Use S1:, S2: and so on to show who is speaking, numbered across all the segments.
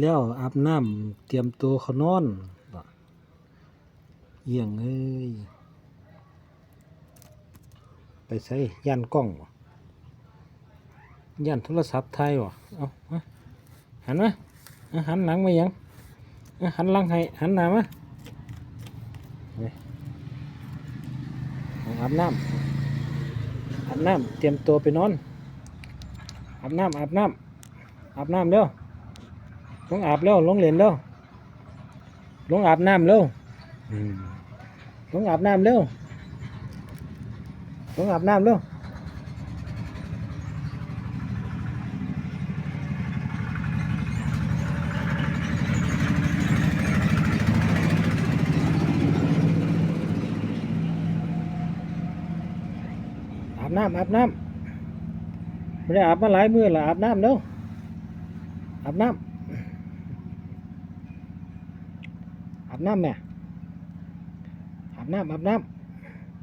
S1: แล้วอาบน้ำเตรียมตัวเขานอนเยี่ยงเอ้ยไปใส่ย่านกล้องย่านโทรศัพท์ไทยบ่เอาหันมาหันหลังมายังหันหลังให้หันหน้ามาอาอาบน้ำอาบน้ำเตรียมตัวไปนอนอาบน้ำอาบน้ำอาบน้ำเร็ว ลงอาบแล้วลงเล่นแล้วลงอาบน้ำแล้วลงอาบน้ำแล้วลงอาบน้ำแล้วอาบน้ำอาบน้ำไม่ได้อาบมาหลายมื้อและอาบน้ำแล้วอาบน้ำ อาบน้ำแม่อาบน้ำอาบน้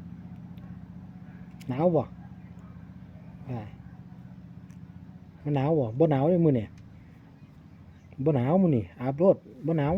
S1: ำหนาวบ่อ่ามันหนาวบ่บ่หนาวเลยมือเนี่ยบ่หนาวมือนี่อาบรถบ่หนาว